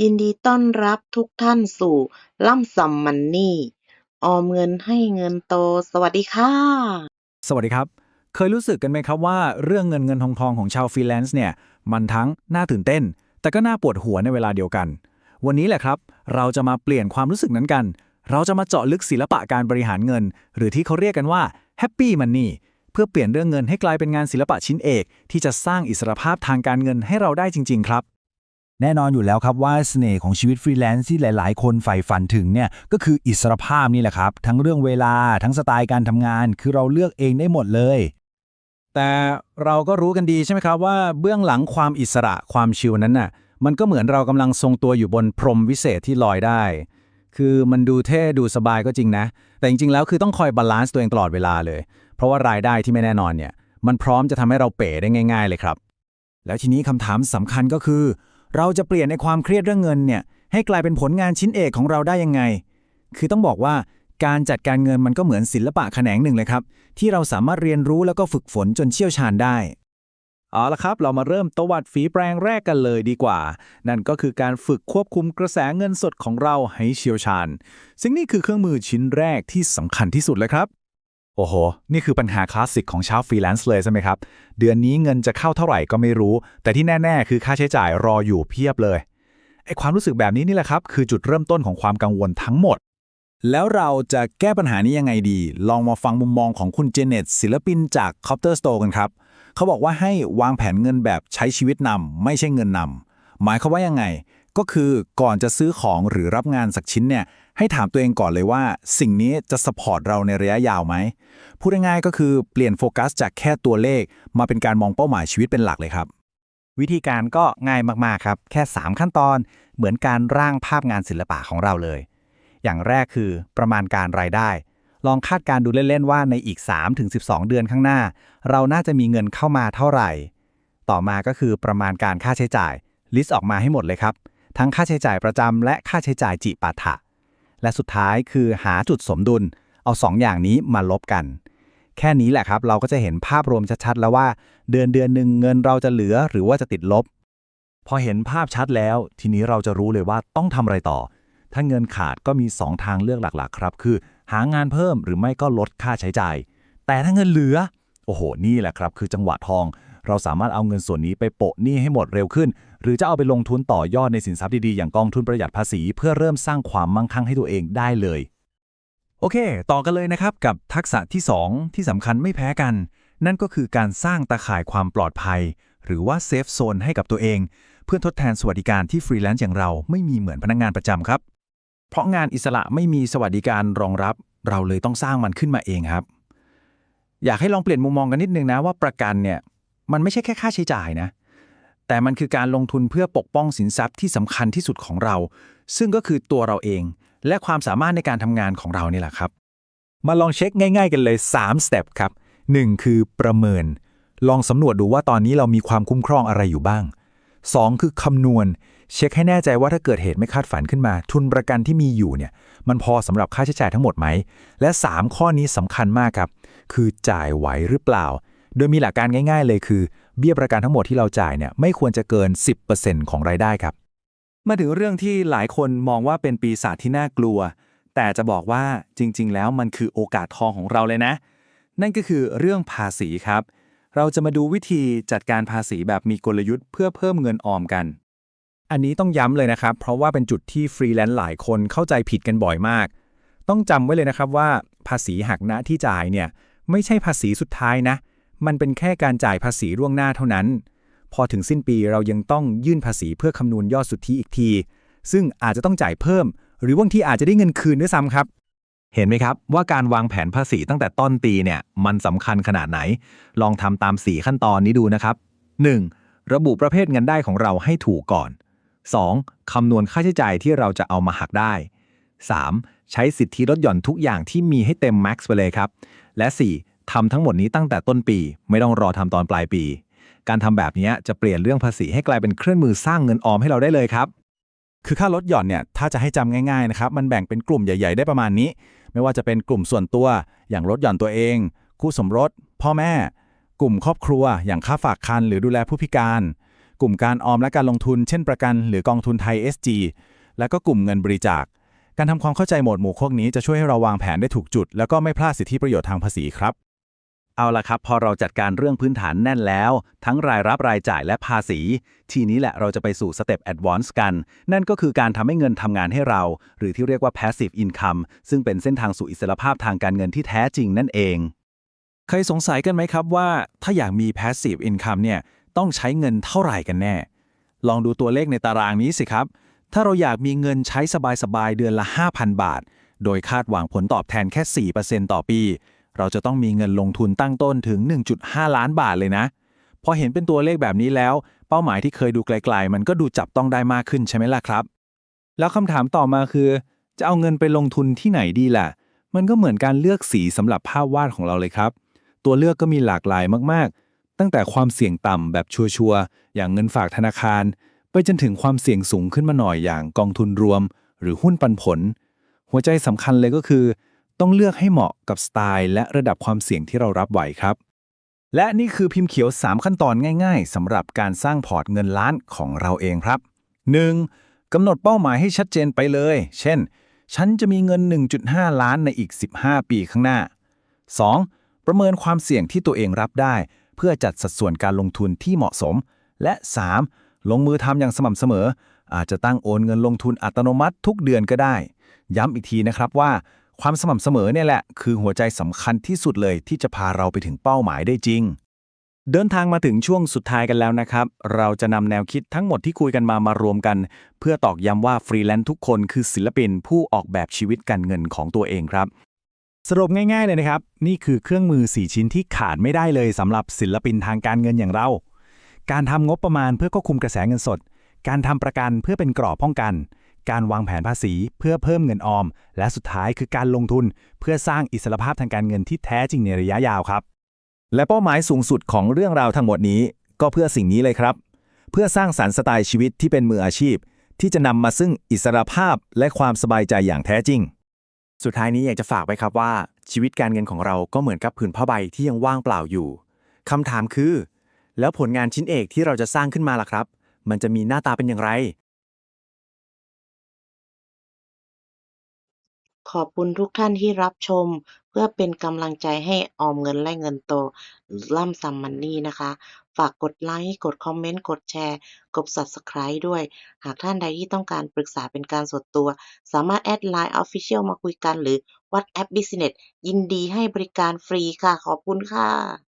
ยินดีต้อนรับทุกท่านสู่ล่ำซำมันนี่ ออมเงินให้เงินโต สวัสดีค่ะ สวัสดีครับ เคยรู้สึกกันไหมครับว่าเรื่องเงินเงินทองทองของชาวฟรีแลนซ์เนี่ย มันทั้งน่าตื่นเต้น แต่ก็น่าปวดหัวในเวลาเดียวกัน วันนี้แหละครับ เราจะมาเปลี่ยนความรู้สึกนั้นกัน เราจะมาเจาะลึกศิลปะการบริหารเงิน หรือที่เขาเรียกกันว่า Happy Money เพื่อเปลี่ยนเรื่องเงินให้กลายเป็นงานศิลปะชิ้นเอก ที่จะสร้างอิสรภาพทางการเงินให้เราได้จริง ๆ ครับ แน่นอนอยู่แล้วครับว่าเสน่ห์ของชีวิตฟรีแลนซ์ที่หลาย ๆ คนใฝ่ฝันถึงเนี่ยก็คืออิสรภาพนี่แหละครับ ทั้งเรื่องเวลาทั้งสไตล์การทำงาน คือเราเลือกเองได้หมดเลย แต่เราก็รู้กันดีใช่ไหมครับว่าเบื้องหลังความอิสระความชิลนั้นน่ะมันก็เหมือนเรากำลังทรงตัวอยู่บนพรมวิเศษที่ลอยได้ คือมันดูเท่ดูสบายก็จริงนะ แต่จริง ๆ แล้วคือต้องคอยบาลานซ์ตัวเองตลอดเวลาเลย เพราะว่ารายได้ที่ไม่แน่นอนเนี่ยมันพร้อมจะทำให้เราเป๋ได้ง่าย ๆ เลยครับ แล้วทีนี้คำถามสำคัญก็คือ เราจะเปลี่ยนในความเครียดเรื่องเงินเนี่ยให้กลายเป็นผลงานชิ้นเอกของเราได้ยังไง คือต้องบอกว่าการจัดการเงินมันก็เหมือนศิลปะแขนงหนึ่งเลยครับ ที่เราสามารถเรียนรู้แล้วก็ฝึกฝนจนเชี่ยวชาญได้เอาละครับ เรามาเริ่มตวัดฝีแปรงแรกกันเลยดีกว่า นั่นก็คือการฝึกควบคุมกระแสเงินสดของเราให้เชี่ยวชาญซึ่งนี่คือเครื่องมือชิ้นแรกที่สำคัญที่สุดเลยครับ โอ้โห นี่คือปัญหาคลาสสิกของชาวฟรีแลนซ์เลยใช่ไหมครับ เดือนนี้เงินจะเข้าเท่าไหร่ก็ไม่รู้ แต่ที่แน่ ๆ คือค่าใช้จ่ายรออยู่เพียบเลย ไอความรู้สึกแบบนี้นี่แหละครับ คือจุดเริ่มต้นของความกังวลทั้งหมด แล้วเราจะแก้ปัญหานี้ยังไงดี ลองมาฟังมุมมองของคุณเจเน็ตศิลปินจาก Copter Store กันครับ เขาบอกว่าให้วางแผนเงินแบบใช้ชีวิตนำไม่ใช่เงินนำหมายควาว่ายังไง ก็คือก่อนจะซื้อของหรือรับงานสักชิ้นเนี่ย ให้ถามตัวเองก่อนเลยว่า สิ่งนี้จะสปอร์ตเราในระยะยาวไหมพูดง่ายๆก็คือเปลี่ยนโฟกัสจากแค่ตัวเลข มาเป็นการมองเป้าหมายชีวิตเป็นหลักเลยครับ วิธีการก็ง่ายมากๆครับ แค่ 3 ขั้นตอน เหมือนการร่างภาพงานศิลปะของเราเลย อย่างแรกคือประมาณการรายได้ ลองคาดการดูเล่นๆว่าในอีก 3-12 เดือนข้างหน้า เราน่าจะมีเงินเข้ามาเท่าไหร่ ต่อมาก็คือประมาณการค่าใช้จ่ายลิสต์ออกมาให้หมดเลยครับ ทั้งค่าใช้จ่ายประจำและค่าใช้จ่ายจิปาถะ และสุดท้ายคือหาจุดสมดุล เอา2ออย่างนี้มาลบกัน แค่นี้แหละครับ เราก็จะเห็นภาพรวมชัดๆแล้วว่า เดือนเดือนหนึ่งเงินเราจะเหลือหรือว่าจะติดลบ พอเห็นภาพชัดแล้ว ทีนี้เราจะรู้เลยว่าต้องทำอะไรต่อ ถ้าเงินขาดก็มี 2 ทางเลือกหลักๆ ครับ คือ หางานเพิ่มหรือไม่ก็ลดค่าใช้จ่าย แต่ถ้าเงินเหลือ โอ้โห นี่แหละครับ คือจังหวะทอง เราสามารถเอาเงินส่วนนี้ไปโปะหนี้ให้หมดเร็วขึ้น หรือจะเอาไปลงทุนต่อยอดในสินทรัพย์ดีๆ อย่างกองทุนประหยัดภาษี เพื่อเริ่มสร้างความมั่งคั่งให้ตัวเองได้เลย โอเค ต่อกันเลยนะครับกับทักษะที่ 2 ที่สำคัญไม่แพ้กัน นั่นก็คือการสร้างตาข่ายความปลอดภัย หรือว่าเซฟโซนให้กับตัวเอง เพื่อทดแทนสวัสดิการที่ฟรีแลนซ์อย่างเราไม่มีเหมือนพนักงานประจำครับ เพราะงานอิสระไม่มีสวัสดิการรองรับ เราเลยต้องสร้างมันขึ้นมาเองครับ อยากให้ลองเปลี่ยนมุมมองกันนิดนึงนะว่าประกันเนี่ย มันไม่ใช่แค่ค่าใช้จ่ายนะ แต่มันคือการลงทุนเพื่อปกป้องสินทรัพย์ที่สำคัญที่สุดของเรา ซึ่งก็คือตัวเราเอง และความสามารถในการทำงานของเรานี่แหละครับ มาลองเช็คง่าย ๆ กันเลย3สเต็ปครับ 1. คือประเมิน ลองสำรวจดูว่าตอนนี้เรามีความคุ้มครองอะไรอยู่บ้าง 2. คือคำนวณ เช็คให้แน่ใจว่าถ้าเกิดเหตุไม่คาดฝันขึ้นมา ทุนประกันที่มีอยู่เนี่ย มันพอสำหรับค่าใช้จ่ายทั้งหมดไหม และ 3 ข้อนี้สำคัญมากครับ คือจ่ายไหวหรือเปล่า โดยมีหลักการง่าย ๆ เลยคือ เบี้ยประกันทั้งหมดที่เราจ่ายเนี่ยไม่ควรจะเกิน 10%ของรายได้ครับ มาถึงเรื่องที่หลายคนมองว่าเป็นปีศาจที่น่ากลัว แต่จะบอกว่าจริง ๆ แล้วมันคือโอกาสทองของเราเลยนะ นั่นก็คือเรื่องภาษีครับ เราจะมาดูวิธีจัดการภาษีแบบมีกลยุทธ์เพื่อเพิ่มเงินออมกัน อันนี้ต้องย้ำเลยนะครับ เพราะว่าเป็นจุดที่ฟรีแลนซ์หลายคนเข้าใจผิดกันบ่อยมาก ต้องจำไว้เลยนะครับว่า ภาษีหักหน้าที่จ่ายเนี่ยไม่ใช่ภาษีสุดท้ายนะ มันเป็นแค่การจ่ายภาษีล่วงหน้าเท่านั้น พอถึงสิ้นปีเรายังต้องยื่นภาษีเพื่อคำนวณยอดสุทธิอีกที ซึ่งอาจจะต้องจ่ายเพิ่ม หรือบางทีอาจจะได้เงินคืนด้วยซ้ำครับ เห็นไหมครับว่าการวางแผนภาษีตั้งแต่ต้นปีเนี่ยมันสำคัญขนาดไหน ลองทำตาม 4 ขั้นตอนนี้ดูนะครับ 1. ระบุประเภทเงินได้ของเราให้ถูกก่อน 2. คำนวณค่าใช้จ่ายที่เราจะเอามาหักได้ 3. ใช้สิทธิลดหย่อนทุกอย่างที่มีให้เต็มแม็กซ์ไปเลยครับ และ 4. ทำทั้งหมดนี้ตั้งแต่ต้นปี ไม่ต้องรอทำตอนปลายปี การทำแบบนี้จะเปลี่ยนเรื่องภาษีให้กลายเป็นเครื่องมือสร้างเงินออมให้เราได้เลยครับ คือค่าลดหย่อนเนี่ยถ้าจะให้จำง่ายๆนะครับมันแบ่งเป็นกลุ่มใหญ่ ๆ ได้ประมาณนี้ ไม่ว่าจะเป็นกลุ่มส่วนตัว อย่างลดหย่อนตัวเอง คู่สมรส พ่อแม่ กลุ่มครอบครัว อย่างค่าฝากคันหรือดูแลผู้พิการ กลุ่มการออมและการลงทุน เช่นประกัน หรือกองทุนไทย SG แล้วก็กลุ่มเงินบริจาคการทำความเข้าใจหมวดหมู่พวกนี้จะช่วยให้เราวางแผนได้ถูกจุด แล้วก็ไม่พลาดสิทธิประโยชน์ทางภาษีครับ เอาละครับ พอเราจัดการเรื่องพื้นฐานแน่นแล้ว ทั้งรายรับรายจ่ายและภาษี ทีนี้แหละเราจะไปสู่สเต็ปแอดวานซ์กัน นั่นก็คือการทำให้เงินทำงานให้เรา หรือที่เรียกว่า passive income ซึ่งเป็นเส้นทางสู่อิสรภาพทางการเงินที่แท้จริงนั่นเอง เคยสงสัยกันไหมครับว่า ถ้าอยากมี passive income เนี่ยต้องใช้เงินเท่าไหร่กันแน่ ลองดูตัวเลขในตารางนี้สิครับ ถ้าเราอยากมีเงินใช้สบายๆเดือนละ 5,000 บาท โดยคาดหวังผลตอบแทนแค่ 4%ต่อปี เราจะต้องมีเงินลงทุนตั้งต้นถึง 1.5 ล้านบาทเลยนะ พอเห็นเป็นตัวเลขแบบนี้แล้ว เป้าหมายที่เคยดูไกลๆ มันก็ดูจับต้องได้มากขึ้นใช่ไหมล่ะครับ แล้วคำถามต่อมาคือ จะเอาเงินไปลงทุนที่ไหนดีล่ะ มันก็เหมือนการเลือกสีสำหรับภาพวาดของเราเลยครับ ตัวเลือกก็มีหลากหลายมากๆ ตั้งแต่ความเสี่ยงต่ำแบบชัวร์ๆอย่างเงินฝากธนาคาร ไปจนถึงความเสี่ยงสูงขึ้นมาหน่อยอย่างกองทุนรวม หรือหุ้นปันผล หัวใจสำคัญเลยก็คือ ต้องเลือกให้เหมาะกับสไตล์และระดับความเสี่ยงที่เรารับไหวครับ และนี่คือพิมพ์เขียว 3 ขั้นตอนง่ายๆสำหรับการสร้างพอร์ตเงินล้านของเราเองครับ 1. กำหนดเป้าหมายให้ชัดเจนไปเลย เช่น ฉันจะมีเงิน 1.5 ล้านในอีก 15 ปีข้างหน้า 2. ประเมินความเสี่ยงที่ตัวเองรับได้ เพื่อจัดสัดส่วนการลงทุนที่เหมาะสม และ 3. ลงมือทำอย่างสม่ำเสมอ อาจจะตั้งโอนเงินลงทุนอัตโนมัติทุกเดือนก็ได้ ย้ำอีกทีนะครับว่า ความสม่ำเสมอเนี่ยแหละ คือหัวใจสำคัญที่สุดเลยที่จะพาเราไปถึงเป้าหมายได้จริง เดินทางมาถึงช่วงสุดท้ายกันแล้วนะครับ เราจะนำแนวคิดทั้งหมดที่คุยกันมามารวมกัน เพื่อตอกย้ำว่าฟรีแลนซ์ทุกคนคือศิลปินผู้ออกแบบชีวิตการเงินของตัวเองครับ สรุปง่ายๆเลยนะครับ นี่คือเครื่องมือ 4 ชิ้นที่ขาดไม่ได้เลยสำหรับศิลปินทางการเงินอย่างเรา การทำงบประมาณเพื่อควบคุมกระแสเงินสด การทำประกันเพื่อเป็นกรอบป้องกัน การวางแผนภาษีเพื่อเพิ่มเงินออม และสุดท้ายคือการลงทุน เพื่อสร้างอิสรภาพทางการเงินที่แท้จริงในระยะยาวครับ และเป้าหมายสูงสุดของเรื่องราวทั้งหมดนี้ ก็เพื่อสิ่งนี้เลยครับ เพื่อสร้างสรรค์สไตล์ชีวิตที่เป็นมืออาชีพ ที่จะนำมาซึ่งอิสรภาพและความสบายใจอย่างแท้จริง สุดท้ายนี้อยากจะฝากไว้ครับว่า ชีวิตการเงินของเราก็เหมือนกับผืนผ้าใบที่ยังว่างเปล่าอยู่คำถามคือ แล้วผลงานชิ้นเอกที่เราจะสร้างขึ้นมาล่ะครับ มันจะมีหน้าตาเป็นอย่างไร ขอบคุณทุกท่านที่รับชม เพื่อเป็นกำลังใจให้ออมเงินและเงินโตล่ำซัมมันนี่นะคะ ฝากกดไลค์ กดคอมเมนต์ กดแชร์ กด Subscribe ด้วย หากท่านใดที่ต้องการปรึกษาเป็นการส่วนตัว สามารถแอดไลน์ Official มาคุยกันหรือ WhatsApp Business ยินดีให้บริการฟรีค่ะ ขอบคุณค่ะ